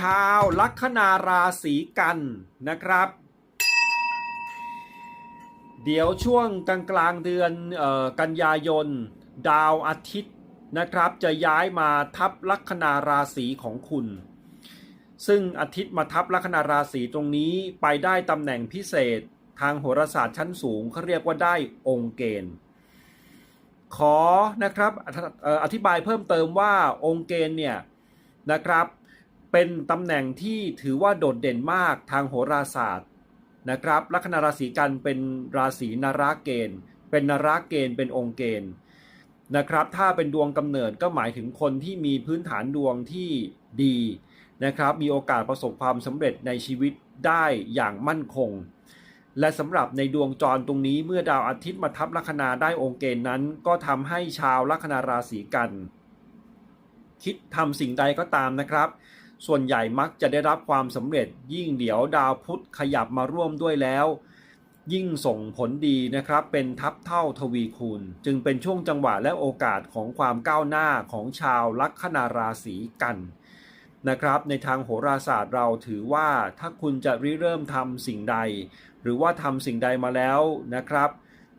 ชาวลัคนาราศีกันนะครับ เดี๋ยวช่วงกลางกลางเดือนออกันยายน ดาวอาทิตย์นะครับ จะย้ายมาทับลัคนาราศีของคุณ ซึ่งอาทิตย์มาทับลัคนาราศีตรงนี้ไปได้ตำแหน่งพิเศษทางโหราศาสตร์ชั้นสูงเขาเรียกว่าได้องค์เกณฑ์ขอนะครับอธิเอ่ออธิบายเพิ่มเติมว่าองค์เกณฑ์เนี่ยนะครับ เป็นตำแหน่งที่ถือว่าโดดเด่นมากทางโหราศาสตร์นะครับลัคนาราศีกันเป็นราศีนาราเกณฑ์ เป็นนาราเกณฑ์เป็นองค์เกณฑ์นะครับ ถ้าเป็นดวงกำเนิดก็หมายถึงคนที่มีพื้นฐานดวงที่ดีนะครับ มีโอกาสประสบความสำเร็จในชีวิตได้อย่างมั่นคง และสำหรับในดวงจรตรงนี้เมื่อดาวอาทิตย์มาทับลัคนาได้องค์เกณฑ์นั้น ก็ทำให้ชาวลัคนาราศีกัน คิดทำสิ่งใดก็ตามนะครับ ส่วนใหญ่มักจะได้รับความสำเร็จยิ่งเดี๋ยวดาวพุธขยับมาร่วมด้วยแล้ว ยิ่งส่งผลดีนะครับเป็นทับเท่าทวีคูณ จึงเป็นช่วงจังหวะและโอกาสของความก้าวหน้าของชาวลัคนาราศีกันนะครับในทางโหราศาสตร์เราถือว่าถ้าคุณจะริเริ่มทำสิ่งใด หรือว่าทำสิ่งใดมาแล้วนะครับ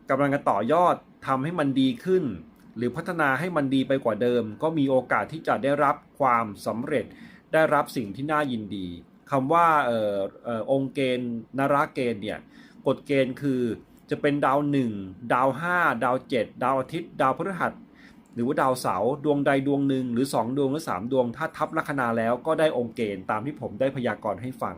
กำลังจะต่อยอดทำให้มันดีขึ้น หรือพัฒนาให้มันดีไปกว่าเดิม ก็มีโอกาสที่จะได้รับความสำเร็จ ได้รับสิ่งที่น่ายินดีคำว่าออองค์เกณฑ์นราเกณฑ์เนี่ยกฎเกณฑ์คือจะเป็นดาว1ดาว5ดาว7ดาวอาทิตย์ ดาวพฤหัส หรือว่าดาวเสาร์ดวงใดดวงหนึ่งหรือ 2 ดวงหรือ3ดวง ถ้าทับลัคนาแล้วก็ได้องค์เกณฑ์ตามที่ผมได้พยากรณ์ให้ฟัง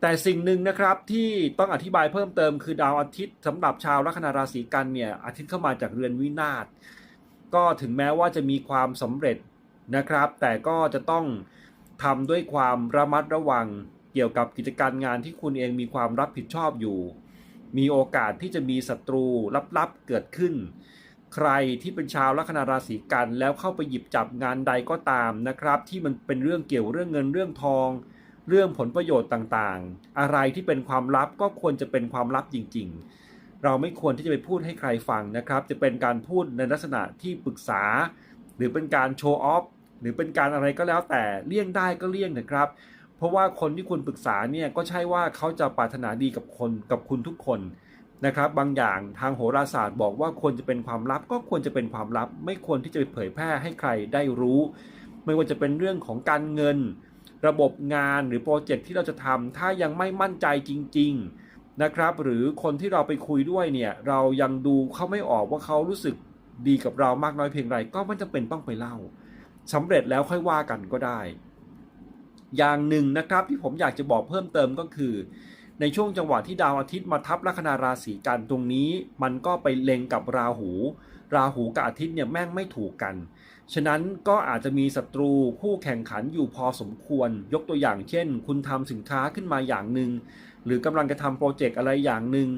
แต่สิ่งหนึ่งนะครับที่ต้องอธิบายเพิ่มเติมคือดาวอาทิตย์สำหรับชาวลัคนาราศีกันเนี่ยอาทิตย์เข้ามาจากเรือนวินาศก็ถึงแม้ว่าจะมีความสำเร็จ นะครับ แต่ก็จะต้องทำด้วยความระมัดระวังเกี่ยวกับกิจการงานที่คุณเองมีความรับผิดชอบอยู่ มีโอกาสที่จะมีศัตรูลับๆเกิดขึ้น ใครที่เป็นชาวลัคนาราศีกัน แล้วเข้าไปหยิบจับงานใดก็ตามนะครับ ที่มันเป็นเรื่องเกี่ยวเรื่องเงินเรื่องทอง เรื่องผลประโยชน์ต่างๆ อะไรที่เป็นความลับก็ควรจะเป็นความลับจริง ๆ เราไม่ควรที่จะไปพูดให้ใครฟังนะครับ จะเป็นการพูดในลักษณะที่ปรึกษา หรือเป็นการโชว์ออฟหรือเป็นการอะไรก็แล้วแต่เลี่ยงได้ก็เลี่ยงนะครับ เพราะว่าคนที่คุณปรึกษาเนี่ยก็ใช่ว่าเขาจะปรารถนาดีกับคนกับคุณทุกคนนะครับ บางอย่างทางโหราศาสตร์บอกว่าควรจะเป็นความลับก็ควรจะเป็นความลับ ไม่ควรที่จะไปเผยแพร่ให้ใครได้รู้ ไม่ว่าจะเป็นเรื่องของการเงิน ระบบงานหรือโปรเจกต์ที่เราจะทำถ้ายังไม่มั่นใจจริง ๆนะครับ หรือคนที่เราไปคุยด้วยเนี่ยเรายังดูเขาไม่ออกว่าเขารู้สึก ดีกับเรามากน้อยเพียงไรก็ไม่จำเป็นต้องไปเล่าสำเร็จแล้วค่อยว่ากันก็ได้ อย่างหนึ่งนะครับที่ผมอยากจะบอกเพิ่มเติมก็คือ ในช่วงจังหวะที่ดาวอาทิตย์มาทับลัคนาราศีกันตรงนี้ มันก็ไปเล็งกับราหู ราหูกับอาทิตย์เนี่ยแม่งไม่ถูกกัน ฉะนั้นก็อาจจะมีศัตรูคู่แข่งขันอยู่พอสมควร ยกตัวอย่างเช่น คุณทำสินค้าขึ้นมาอย่างหนึ่งหรือกำลังจะทำโปรเจกต์อะไรอย่างหนึ่ง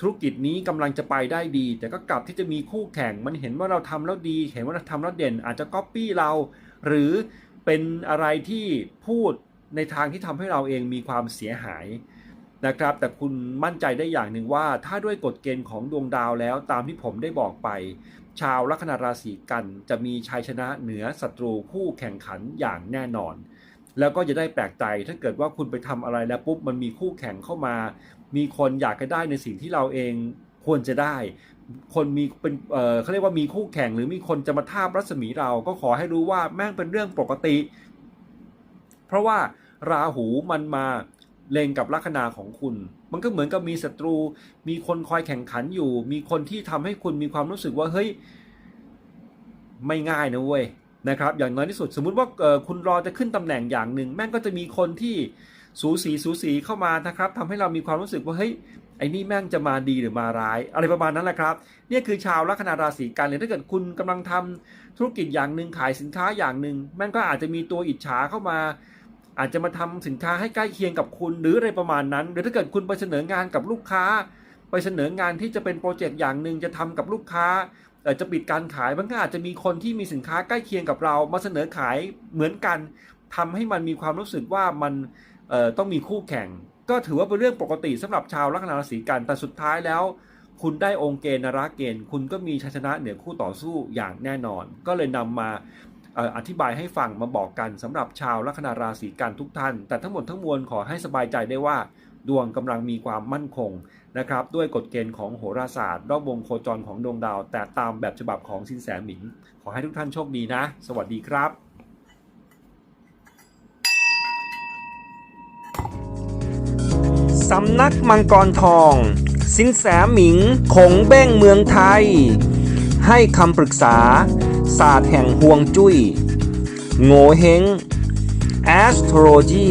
ธุรกิจนี้กำลังจะไปได้ดี แต่ก็กลับที่จะมีคู่แข่งมันเห็นว่าเราทำแล้วดี เห็นว่าเราทำแล้วเด่น อาจจะก๊อปปี้เรา หรือเป็นอะไรที่พูดในทางที่ทำให้เราเองมีความเสียหายนะครับ แต่คุณมั่นใจได้อย่างหนึ่งว่า ถ้าด้วยกฎเกณฑ์ของดวงดาวแล้วตามที่ผมได้บอกไป ชาวลัคนาราศีกันจะมีชัยชนะเหนือศัตรูคู่แข่งขันอย่างแน่นอน แล้วก็จะได้แปลกใจถ้าเกิดว่าคุณไปทำอะไรแล้วปุ๊บมันมีคู่แข่งเข้ามา มีคนอยากจะได้ในสิ่งที่เราเองควรจะได้ คนมีเป็นเออเขาเรียกว่ามีคู่แข่งหรือมีคนจะมาทารัศมีเราก็ขอให้รู้ว่าแม่งเป็นเรื่องปกติ เพราะว่าราหูมันมาเลงกับลัคนาของคุณ มันก็เหมือนกับมีศัตรู มีคนคอยแข่งขันอยู่ มีคนที่ทำให้คุณมีความรู้สึกว่าเฮ้ย ไม่ง่ายนะเว้ย นะครับอย่างน้อยที่สุดสมมุติว่าคุณรอจะขึ้นตำแหน่งอย่างหนึ่งแม่งก็จะมีคนที่สูสีสูสีเข้ามานะครับทำให้เรามีความรู้สึกว่าเฮ้ยไอ้นี่แม่งจะมาดีหรือมาร้าย อะไรประมาณนั้นแหละครับเนี่ยคือชาวลัคนาราศีกันเลยถ้าเกิดคุณกำลังทำธุรกิจอย่างหนึ่งขายสินค้าอย่างหนึ่งแม่งก็อาจจะมีตัวอิจฉาเข้ามา อาจจะมาทำสินค้าให้ใกล้เคียงกับคุณหรืออะไรประมาณนั้น หรือถ้าเกิดคุณไปเสนองานกับลูกค้า ไปเสนองานที่จะเป็นโปรเจกต์อย่างหนึ่งจะทำกับลูกค้า จะปิดการขายมันก็อาจจะมีคนที่มีสินค้าใกล้เคียงกับเรา มาเสนอขายเหมือนกันทำให้มันมีความรู้สึกว่ามันต้องมีคู่แข่ง ก็ถือว่าเป็นเรื่องปกติสำหรับชาวลัคนาราศีกันแต่สุดท้ายแล้ว คุณได้องค์เกณฑ์นราเกณฑ์ คุณก็มีชัยชนะเหนือคู่ต่อสู้อย่างแน่นอน ก็เลยนำมาเอ่ออธิบายให้ฟังมาบอกกันสำหรับชาวลัคนาราศีกันทุกท่าน แต่ทั้งหมดทั้งมวลขอให้สบายใจได้ว่า ดวงกำลังมีความมั่นคง นะครับด้วยกฎเกณฑ์ของโหราศาสตร์ รอบวงโคจรของดวงดาว แต่ตามแบบฉบับของสินแสหมิง ขอให้ทุกท่านโชคดีนะ สวัสดีครับสำนักมังกรทอง สินแสหมิงคงเบ้งเมืองไทย ให้คำปรึกษา ศาสตร์แห่งห่วงจุย้ย โงเฮง astrology